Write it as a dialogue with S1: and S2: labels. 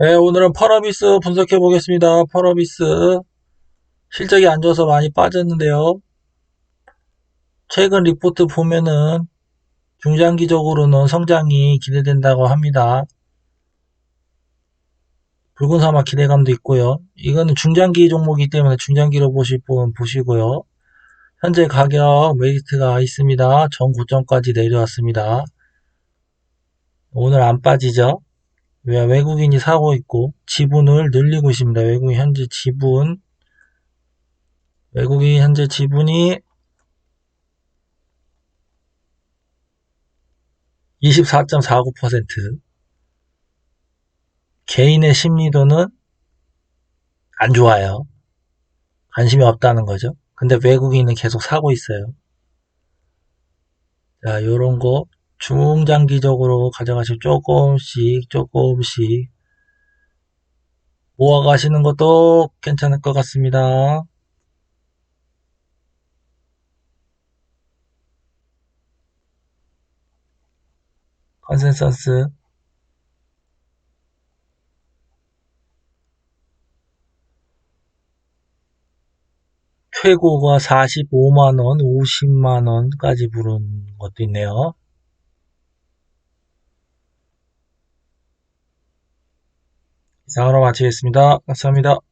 S1: 네, 오늘은 펄어비스 분석해 보겠습니다. 펄어비스 실적이 안 좋아서 많이 빠졌는데요. 최근 리포트 보면은 중장기적으로는 성장이 기대된다고 합니다. 붉은 사막 기대감도 있고요. 이거는 중장기 종목이기 때문에 중장기로 보실 분 보시고요. 현재 가격 메리트가 있습니다. 전 고점까지 내려왔습니다. 오늘 안 빠지죠? 왜 외국인이 사고 있고 지분을 늘리고 있습니다. 외국인 현재 지분 외국인 현재 지분이 24.49% 개인의 심리도는 안 좋아요. 관심이 없다는 거죠. 근데 외국인은 계속 사고 있어요. 자, 요런 거 중장기적으로 가져가시고 조금씩 조금씩 모아가시는 것도 괜찮을 것 같습니다. 컨센서스 최고가 45만원, 50만원까지 부른 것도 있네요. 이상으로 마치겠습니다. 감사합니다.